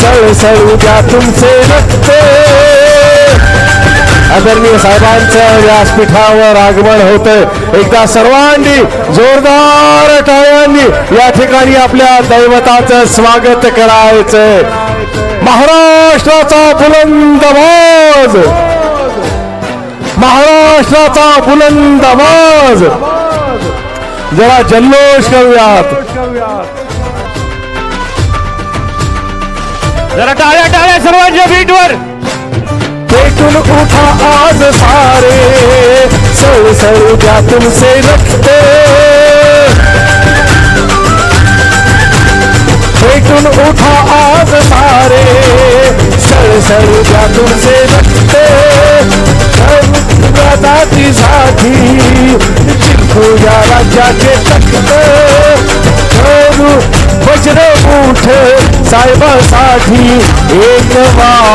सळसळू द्या तुमचे रक्त. आदरणीय साहेबांचं व्यासपीठावर आगमन होतं एकदा सर्वांनी जोरदार टाळ्यांनी या ठिकाणी आपल्या दैवताचं स्वागत करायचंय. महाराष्ट्राचा बुलंद आवाज. महाराष्ट्राचा बुलंद आवाज. जरा जल्लोष करूयात. जरा टाळ्या टाळ्या सर्वांच्या बीटवर पेटून उठा आज सारे सळ सळ क्या तुमसे रखते? पेटून उठा आज सारे सळ सळ क्या तुमसे रखते? साठी या राज्याचे तक्त बजरे उठे साहेबासाठी एक वार